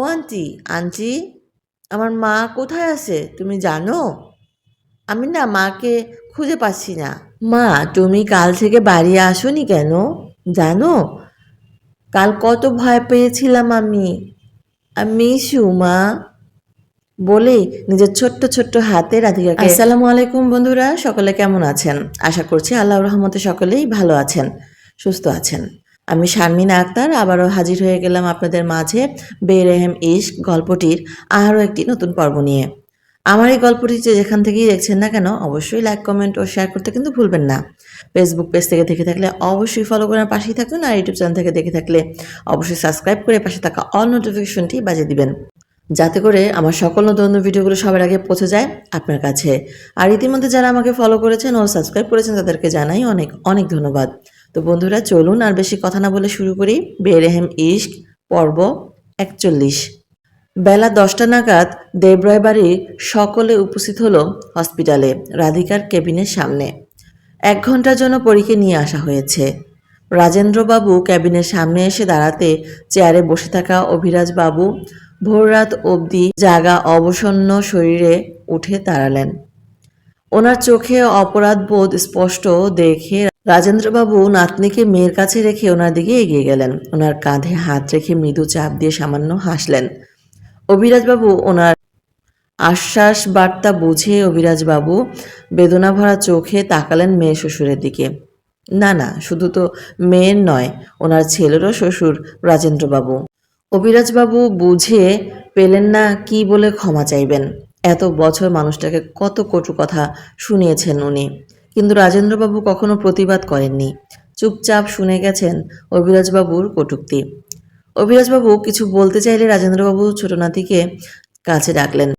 ও aunty aunty, আমার মা কোথায় আছে? তুমি জানো? আমি না মাকে খুঁজে পাচ্ছি না। মা, তুমি কাল থেকে বাড়ি আসোনি কেন? জানো? কাল কত ভয় পেয়েছিলাম আমি। আমি মা। বলে নিজের ছোট্ট ছোট্ট হাতে রাধিকাকে আসসালামু আলাইকুম বন্ধুরা, সকলে কেমন আছেন? আশা করছি আল্লাহ রহমতে সকলেই ভালো আছেন, সুস্থ আছেন। আমি শারমিনা আক্তার, আবারও হাজির হয়ে গেলাম আপনাদের মাঝে বেরেহেম ইশক গল্পটির আরও একটি নতুন পর্ব নিয়ে। আমার এই গল্পটি যেখান থেকেই দেখছেন না কেন, অবশ্যই লাইক কমেন্ট ও শেয়ার করতে কিন্তু ভুলবেন না। ফেসবুক পেজ থেকে দেখে থাকলে অবশ্যই ফলো করার পাশেই থাকুন আর ইউটিউব চ্যানেল থেকে দেখে থাকলে অবশ্যই সাবস্ক্রাইব করে পাশে থাকা অল নোটিফিকেশনটি বাজিয়ে দিবেন। যাতে করে আমার সকল নতুন ভিডিওগুলো সবার আগে পৌঁছে যায় আপনার কাছে। আর ইতিমধ্যে যারা আমাকে ফলো করেছেন ও সাবস্ক্রাইব করেছেন তাদেরকে জানাই অনেক অনেক ধন্যবাদ। তো বন্ধুরা, চলুন আর বেশি কথা না বলে শুরু করি। বেরেহেম ইশক, পর্ব একচল্লিশ। বেলা দশটা নাগাদ দেবরায় বাড়ির সকলে উপস্থিত হলো হসপিটালে, রাধিকার কেবিনের সামনে। এক ঘণ্টার জন্য পরীকে নিয়ে আসা হয়েছে। রাজেন্দ্রবাবু ক্যাবিনের সামনে এসে দাঁড়াতে চেয়ারে বসে থাকা অভিরাজ বাবু ভোররাত অবধি জাগা অবসন্ন শরীরে উঠে দাঁড়ালেন। ওনার চোখে অপরাধ বোধ স্পষ্ট দেখে রাজেন্দ্রবাবু নাতনিকে মেয়ের কাছে রেখে ওনার দিকে এগিয়ে গেলেন। ওনার কাঁধে হাত রেখে মৃদু চাপ দিয়ে সামান্য হাসলেন। অভিরাজবাবু ওনার আশ্বাস বার্তা বুঝে অভিরাজবাবু বেদনা ভরা চোখে তাকালেন মেয়ে শ্বশুরের দিকে। না না, শুধু তো মেয়ের নয়, ওনার ছেলেরও শ্বশুর রাজেন্দ্রবাবু। অভিরাজবাবু বুঝে পেলেন না কি বলে ক্ষমা চাইবেন। এত বছর মানুষটাকে কত কটু কথা শুনিয়েছেন উনি। কিন্তু রাজেন্দ্রবাবু কখনো প্রতিবাদ করেননি। চুপচাপ শুনে গেছেন অভিরাজবাবুর কটুক্তি। অভিরাজবাবু কিছু বলতে চাইলে রাজেন্দ্রবাবু ছোট নাতিকে কাছে ডাকলেন।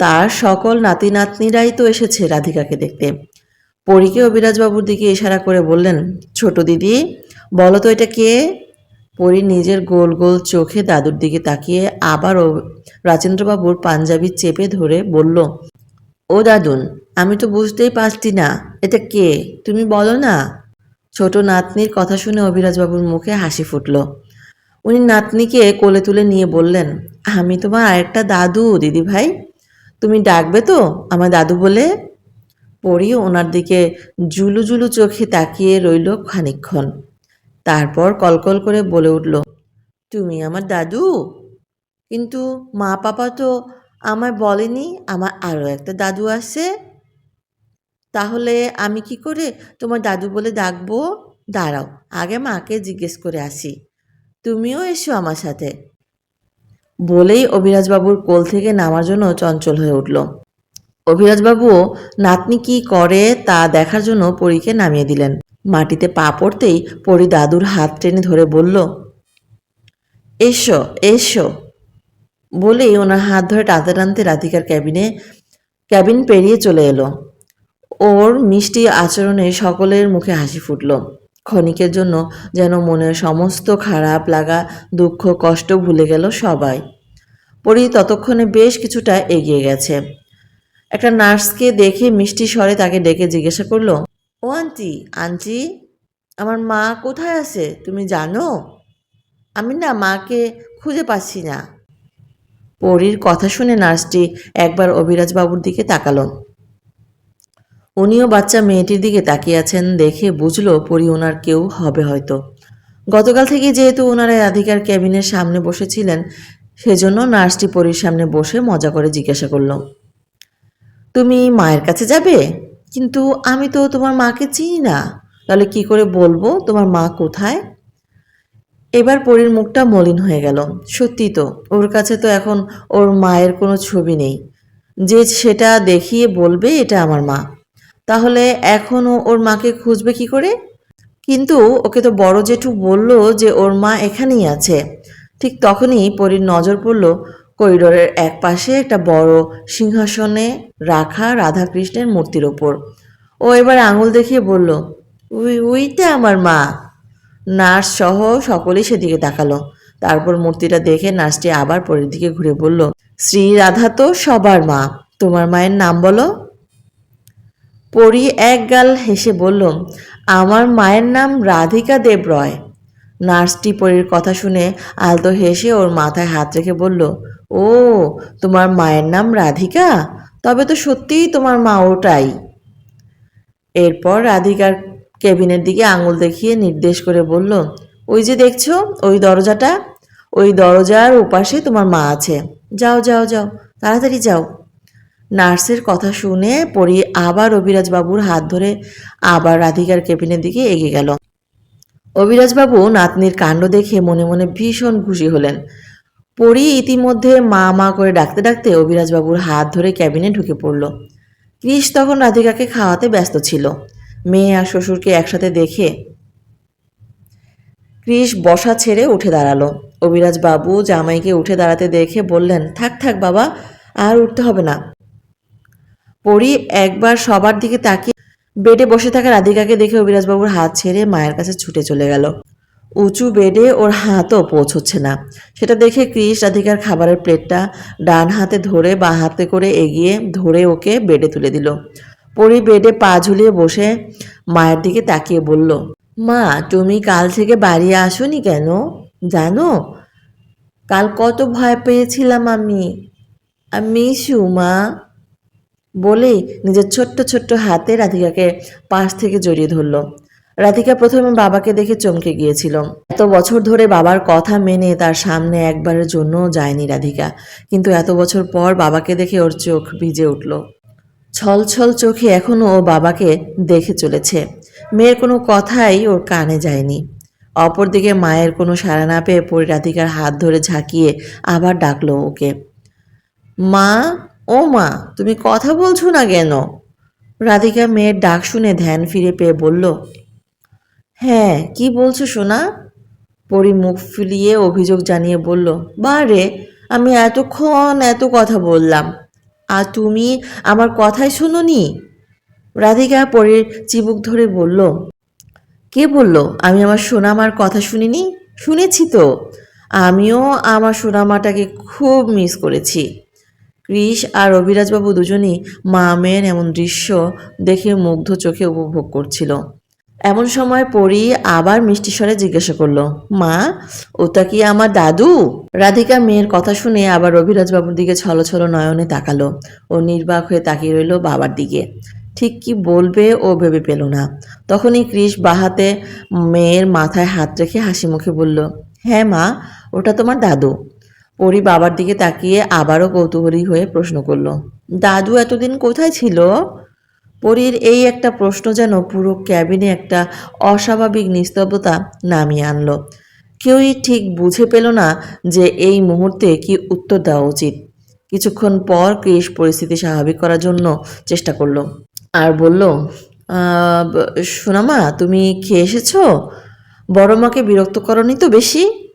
তার সকল নাতি নাতনিরাই তো এসেছে রাধিকাকে দেখতে। পরীকে অভিরাজবাবুর দিকে ইশারা করে বললেন, ছোট দিদি, বলো তো এটা কে? পরী নিজের গোল গোল চোখে দাদুর দিকে তাকিয়ে আবারও রাজেন্দ্রবাবুর পাঞ্জাবি চেপে ধরে বলল ও দাদুন, আমি তো বুঝতেই পারছি না। এটা কে? তুমি বলো না। ছোট নাতনির কথা শুনে অভিরাজবাবুর মুখে হাসি ফুটল। উনি নাতনিকে কোলে তুলে নিয়ে বললেন, আমি তোমার আরেকটা দাদু দিদি ভাই তুমি ডাকবে তো আমার দাদু বলে? পরি ওনার দিকে জুলু জুলু চোখে তাকিয়ে রইল খানিকক্ষণ। তারপর কলকল করে বলে উঠল, তুমি আমার দাদু? কিন্তু মা পাপা তো আমায় বলেনি, আমার আরও একটা দাদু আছে। তাহলে আমি কি করে তোমার দাদু বলে ডাকবো? দাঁড়াও, আগে মাকে জিজ্ঞেস করে আসি। তুমিও এসো আমার সাথে। বলেই অভিরাজবাবুর কোল থেকে নামার জন্য চঞ্চল হয়ে উঠল। অভিরাজবাবুও, নাতনি কি করে তা দেখার জন্য পরীকে নামিয়ে দিলেন। মাটিতে পা পড়তেই পরী দাদুর হাত টেনে ধরে বলল, এসো এসো। বলেই ওনার হাত ধরে টানতে টানতে রাধিকার ক্যাবিনে, ক্যাবিন পেরিয়ে চলে এলো। ওর মিষ্টি আচরণে সকলের মুখে হাসি ফুটল। ক্ষণিকের জন্য যেন মনের সমস্ত খারাপ লাগা, দুঃখ, কষ্ট ভুলে গেল সবাই। পরি ততক্ষণে বেশ কিছুটা এগিয়ে গেছে। একটা নার্সকে দেখে মিষ্টি স্বরে তাকে ডেকে জিজ্ঞাসা করল, ও আন্টি আন্টি, আমার মা কোথায় আছে? তুমি জানো? আমি না মাকে খুঁজে পাচ্ছি না। পরীর কথা শুনে নার্সটি একবার অভিরাজবাবুর দিকে তাকালো। উনিও বাচ্চা মেয়েটির দিকে তাকিয়ে আছেন দেখে বুঝলো পরি ওনার কেউ হবে হয়তো। গতকাল থেকে যেহেতু ওনারা রাধিকার ক্যাবিনের সামনে বসেছিলেন, সেজন্য নার্সটি পরীর সামনে বসে মজা করে জিজ্ঞাসা করল, তুমি মায়ের কাছে যাবে? কিন্তু আমি তো তোমার মাকে চিনি না। তাহলে কি করে বলব? তোমার মা কোথায়? এবার পরীর মুখটা মলিন হয়ে গেল। সত্যি তো, ওর কাছে তো এখন ওর মায়ের কোনো ছবি নেই। যে সেটা দেখিয়ে বলবে এটা আমার মা। তাহলে এখনও ওর মাকে খুঁজবে কি করে? কিন্তু ওকে তো বড় জেঠু বলল যে ওর মা এখানেই আছে। ঠিক তখনই পরীর নজর পড়ল করিডোরের এক পাশে একটা বড় সিংহাসনে রাখা রাধাকৃষ্ণের মূর্তির ওপর। ও এবার আঙুল দেখিয়ে বলল, উই, উইটা আমার মা। নার্স সহ সকলেই সেদিকে তাকালো। তারপর মূর্তিটা দেখে নার্সটি আবার পরের দিকে ঘুরে বলল, শ্রী রাধা তো সবার মা, তোমার মায়ের নাম বলো? পরি এক গাল হেসে বলল, আমার মায়ের নাম রাধিকা দেব রয় নার্সটি পরীর কথা শুনে আলতো হেসে ওর মাথায় হাত রেখে বলল, ও, তোমার মায়ের নাম রাধিকা? তবে তো সত্যিই তোমার মা ওটাই। এরপর রাধিকার কেবিনের দিকে আঙুল দেখিয়ে নির্দেশ করে বলল, ওই যে দেখছ, ওই দরজাটা? ওই দরজার ওপাশে তোমার মা আছে। যাও যাও যাও, তাড়াতাড়ি যাও। নার্সের কথা শুনে পরি আবার অভিরাজবাবুর হাত ধরে আবার রাধিকার কেবিনের দিকে এগিয়ে গেল। অভিরাজবাবু নাতনির কাণ্ড দেখে মনে মনে ভীষণ খুশি হলেন। পরি ইতিমধ্যে মা মা করে ডাকতে ডাকতে অভিরাজবাবুর হাত ধরে ক্যাবিনে ঢুকে পড়ল। ক্রিস তখন রাধিকাকে খাওয়াতে ব্যস্ত ছিল। মেয়ে আর শ্বশুরকে একসাথে দেখে ক্রিস বসা ছেড়ে উঠে দাঁড়াল। অভিরাজ বাবু জামাইকে উঠে দাঁড়াতে দেখে বললেন, থাক থাক বাবা, আর উঠতে হবে না। পরি একবার সবার দিকে তাকিয়ে বেডে বসে থাকা রাধিকাকে দেখে অভিরাজবাবুর হাত ছেড়ে মায়ের কাছে ছুটে চলে গেল। উঁচু বেডে ওর হাতও পৌঁছচ্ছে না। সেটা দেখে ক্রিস রাধিকার খাবারের প্লেটটা ডান হাতে ধরে বা হাতে করে এগিয়ে ধরে ওকে বেডে তুলে দিল। পরি বেডে পা ঝুলিয়ে বসে মায়ের দিকে তাকিয়ে বলল, মা, তুমি কাল থেকে বাড়ি আসোনি কেন? জানো, কাল কত ভয় পেয়েছিলাম আমি। আমি মা। বলেই নিজের ছোট্ট ছোট্ট হাতে রাধিকাকে পাশ থেকে জড়িয়ে ধরল। রাধিকা প্রথমে বাবাকে দেখে চমকে গিয়েছিল। এত বছর ধরে বাবার কথা মেনে তার সামনে একবারের জন্য যায়নি রাধিকা। কিন্তু এত বছর পর বাবাকে দেখে ওর চোখ ভিজে উঠল। ছল ছল চোখে এখনও ও বাবাকে দেখে চলেছে। মেয়ের কোনো কথাই ওর কানে যায়নি। অপরদিকে মায়ের কোনো সাড়া না পেয়ে পরি রাধিকার হাত ধরে ঝাঁকিয়ে আবার ডাকলো ওকে। মা, ও মা, তুমি কথা বলছো না কেন? রাধিকা মেয়ের ডাক শুনে ধ্যান ফিরে পেয়ে বলল হ্যাঁ কি বলছো সোনা? পরি মুখ ফুলিয়ে অভিযোগ জানিয়ে বলল, বারে, আমি এতক্ষণ এত কথা বললাম। আর তুমি আমার কথাই শোনোনি? রাধিকা পরীর চিবুক ধরে বলল, কে বলল? আমি আমার সোনামার কথা শুনিনি? শুনেছি তো। আমিও আমার সোনামাটাকে খুব মিস করেছি। ক্রিস আর অভিরাজবাবু দুজনই মা মেয়ের এমন দৃশ্য দেখে মুগ্ধ চোখে উপভোগ করছিল। এমন সময় পরি আবার মিষ্টি স্বরে জিজ্ঞাসা করল, মা, ওটা কি আমার দাদু? রাধিকা মেয়ের কথা শুনে আবার অভিরাজবাবুর দিকে ছলো ছলো নয়নে তাকালো ও নির্বাক হয়ে তাকিয়ে রইল বাবার দিকে। ঠিক কি বলবে ও ভেবে পেল না। তখনই ক্রিস বাহাতে মেয়ের মাথায় হাত রেখে হাসি মুখে বলল হ্যাঁ মা, ওটা তোমার দাদু। পরি বাবার দিকে তাকিয়ে আবারও কৌতূহলী হয়ে প্রশ্ন করল, দাদু এতদিন কোথায় ছিল? পরীর এই একটা প্রশ্ন যেন পুরো ক্যাবিনে একটা অস্বাভাবিক নিস্তব্ধতা নামিয়ে আনলো। কেউই ঠিক বুঝে পেল না যে এই মুহূর্তে কি উত্তর দেওয়া উচিত। কিছুক্ষণ পর ক্রিস পরিস্থিতি স্বাভাবিক করার জন্য চেষ্টা করল। আর বলল "আহ, ব- সোনামা তুমি খেয়ে এসেছ? বড় মাকে বিরক্ত করনি তো বেশি?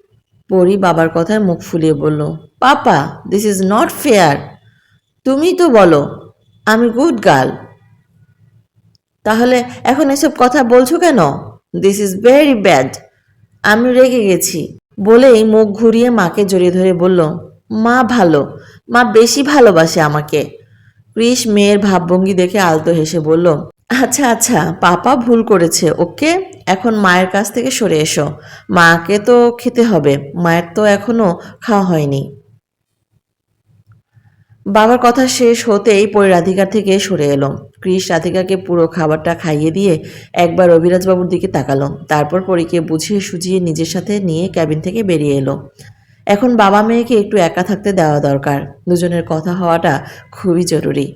পরি বাবার কথায় মুখ ফুলিয়ে বলল papa this is not fair তুমি তো বলো আমি গুড গার্ল তাহলে এখন এসব কথা বলছো কেন? দিস ইজ ভেরি ব্যাড আমি রেগে গেছি। বলেই মুখ ঘুরিয়ে মাকে জড়িয়ে ধরে বলল, মা ভালো। মা বেশি ভালোবাসে আমাকে। ক্রিস মেয়ের ভাবভঙ্গি দেখে আলতো হেসে বলল আচ্ছা আচ্ছা পাপা ভুল করেছে, ওকে? এখন মায়ের কাছ থেকে সরে এসো। মাকে তো খেতে হবে, মায়ের তো এখনও খাওয়া হয়নি। বাবার কথা শেষ হতেই পরে রাধিকার থেকে সরে এলো। ক্রিস রাধিকাকে পুরো খাবারটা খাইয়ে দিয়ে একবার অভিরাজবাবুর দিকে তাকালো। তারপর পরীকে বুঝিয়ে সুজিয়ে নিজের সাথে নিয়ে ক্যাবিন থেকে বেরিয়ে এলো। এখন বাবা মেয়েকে একটু একা থাকতে দেওয়া দরকার। দুজনের কথা হওয়াটা খুবই জরুরি।